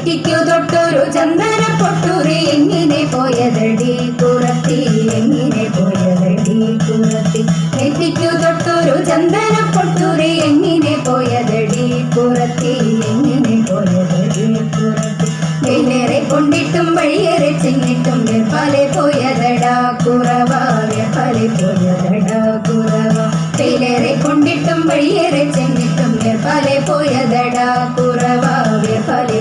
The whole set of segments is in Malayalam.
നെറ്റിക്കു തൊട്ടൊരു ചന്ദന പൊട്ടൂറി എങ്ങനെ പോയതടി? കുറത്തി എങ്ങനെ പോയതടി? കുറത്തി നെറ്റിക്കു തൊട്ടൊരു ചന്ദന പൊട്ടൂറി എങ്ങനെ പോയതടി? കുറത്തി എങ്ങനെ പോയതടി? കുറത്തി വെയിലേറെ കൊണ്ടിട്ടും വഴിയേറെ ചെന്നിട്ടും വെപ്പാലെ പോയതടാ. കുറവ വെപ്പാലെ പോയതടാ. കുറവ. വെയിലേറെ കൊണ്ടിട്ടും വഴിയേറെ ചെന്നിട്ടും വെപ്പാലെ പോയതടാ. കുറവ വെപ്പാലെ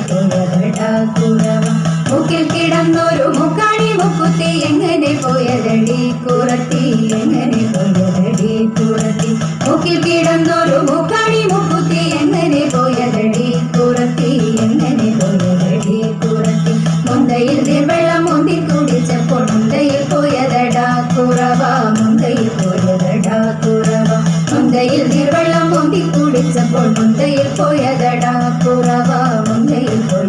കുറവ മുക്കിൽ കിടന്നൊരു മുക്കാണി മുക്കുത്തി എങ്ങനെ പോയതടി? കുറത്തി എങ്ങനെ പോയതടി? കുറത്തി. മുക്കിൽ കിടന്നൊരു മുക്കാണി മുക്കുത്തി എങ്ങനെ പോയതടി? കുറത്തി എങ്ങനെ പോയതടി? കുറത്തി. മുന്തയിൽ വെള്ളം മുന്തി കുടിച്ചപ്പോൾ മുന്തയിൽ പോയതടാ. കുറവ മുന്തയിൽ പോയതടാ. കുറവ. മുന്തയിൽ വെള്ളം മുന്തി കുടിച്ചപ്പോൾ മുന്തയിൽ പോയതടാ. കുറവ മുന്തയിൽ കുറവ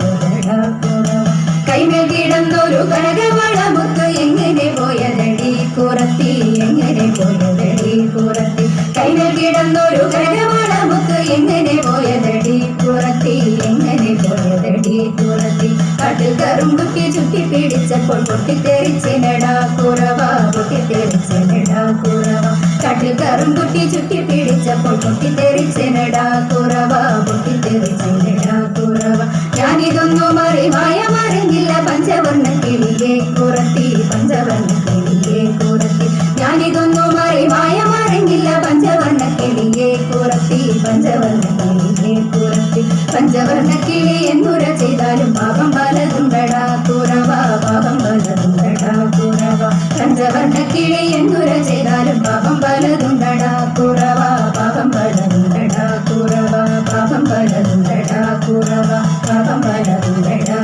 കൈമേൽ കിടന്നൊരു കനകവളമുക്ക് എങ്ങനെ പോയതടി കുറത്തി എങ്ങനെ പോയതടി കുറത്തി? കൈമേൽ കിടന്നൊരു കനകവളമുക്ക് എങ്ങനെ പോയതടി കുറത്തി എങ്ങനെ പോയതടി കുറത്തി? കാട്ടിൽ കറുമ്പുക്കി ചുറ്റി പിടിച്ചപ്പോൾ പൊട്ടിത്തെറിച്ചിനടാ കുറവ പൊട്ടിത്തെറിച്ചിനടാ കുറവ. കാട്ടിൽ കറുമ്പുട്ടി ചുറ്റി പിടിച്ചപ്പോൾ പൊട്ടിത്തെറിച്ചിനടാ പഞ്ചവർണ കിളി എന്നുര ചെയ്താലും പാപം പലതുണ്ടടാ കുറവ പാപം പലതുണ്ടടാ കുറവ പഞ്ചവർണ കിളി എന്നുര ചെയ്താലും പാപം പലതുണ്ടടാ കുറവ പാപം പലതുണ്ടടാ കുറവ പാപം പലതുണ്ടടാ കുറവ പാപം കടാ